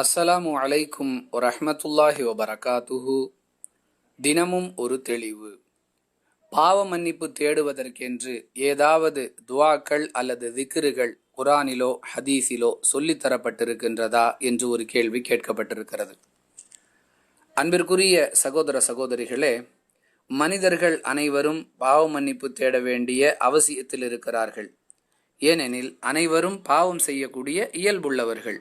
அஸ்ஸலாமு அலைக்கும் ரஹ்மத்துல்லாஹி வபரகாத்துஹு. தினமும் ஒரு தெளிவு. பாவ மன்னிப்பு தேடுவதற்கென்று ஏதாவது துவாக்கள் அல்லது திக்ருகள் குரானிலோ ஹதீஸிலோ சொல்லித்தரப்பட்டிருக்கின்றதா என்று ஒரு கேள்வி கேட்கப்பட்டிருக்கிறது. அன்பிற்குரிய சகோதர சகோதரிகளே மனிதர்கள் அனைவரும் பாவ மன்னிப்பு தேட வேண்டிய அவசியத்தில் இருக்கிறார்கள். ஏனெனில் அனைவரும் பாவம் செய்யக்கூடிய இயல்புள்ளவர்கள்.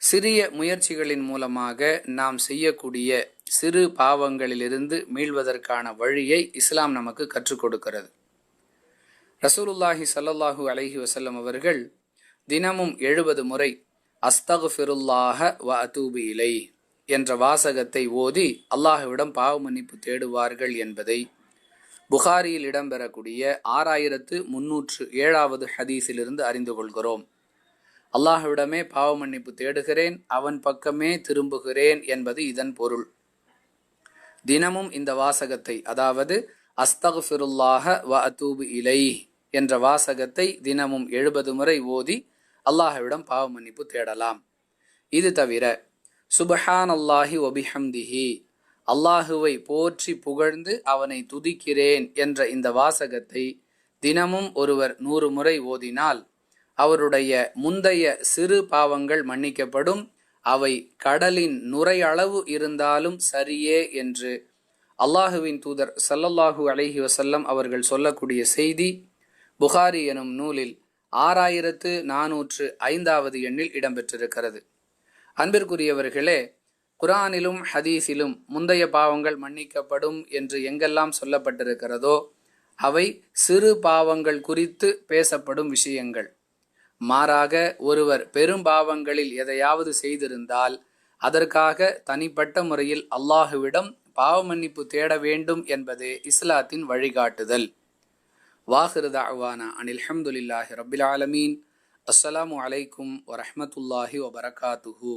சிறிய முயற்சிகளின் மூலமாக நாம் செய்யக்கூடிய சிறு பாவங்களிலிருந்து மீள்வதற்கான வழியை இஸ்லாம் நமக்கு கற்றுக் கொடுக்கிறது. ரசூலுல்லாஹி ஸல்லல்லாஹு அலஹி வசல்லம் அவர்கள் தினமும் எழுபது முறை அஸ்தகுஃபிருல்லாஹ வ அதூபு இலை என்ற வாசகத்தை ஓதி அல்லாஹுவிடம் பாவ மன்னிப்பு தேடுவார்கள் என்பதை புகாரியில் இடம்பெறக்கூடிய ஆறாயிரத்து முன்னூற்று ஏழாவது ஹதீஸிலிருந்து அறிந்து கொள்கிறோம். அல்லாஹ்விடமே பாவ மன்னிப்பு தேடுகிறேன் அவன் பக்கமே திரும்புகிறேன் என்பது இதன் பொருள். தினமும் இந்த வாசகத்தை அதாவது அஸ்தகுஃபிருல்லாஹ வ அத்தூபு இலை என்ற வாசகத்தை தினமும் எழுபது முறை ஓதி அல்லாஹ்விடம் பாவ மன்னிப்பு தேடலாம். இது தவிர சுபஹான் அல்லாஹி ஒபிஹம்திஹி அல்லாஹுவை போற்றி புகழ்ந்து அவனை துதிக்கிறேன் என்ற இந்த வாசகத்தை தினமும் ஒருவர் நூறு முறை ஓதினால் அவருடைய முந்தைய சிறு பாவங்கள் மன்னிக்கப்படும். அவை கடலின் நுரையளவு இருந்தாலும் சரியே என்று அல்லாஹுவின் தூதர் சல்லல்லாஹு அலஹி வசல்லம் அவர்கள் சொல்லக்கூடிய செய்தி. புகாரி எனும் நூலில் ஆறாயிரத்து நானூற்று ஐந்தாவது எண்ணில் இடம்பெற்றிருக்கிறது. அன்பிற்குரியவர்களே குரானிலும் ஹதீஸிலும் முந்தைய பாவங்கள் மன்னிக்கப்படும் என்று எங்கெல்லாம் சொல்லப்பட்டிருக்கிறதோ அவை சிறு பாவங்கள் குறித்து பேசப்படும் விஷயங்கள். மாறாக ஒருவர் பெரும் பாவங்களில் எதையாவது செய்திருந்தால் அதற்காக தனிப்பட்ட முறையில் அல்லாஹுவிடம் பாவ மன்னிப்பு தேட வேண்டும் என்பது இஸ்லாத்தின் வழிகாட்டுதல். வாஹிருதாவானா அனில் ஹம்துலில்லாஹி ரபில் ஆலமீன். அஸ்ஸலாமு அலைக்கும் வரஹமத்துல்லாஹி வபரகாத்துஹூ.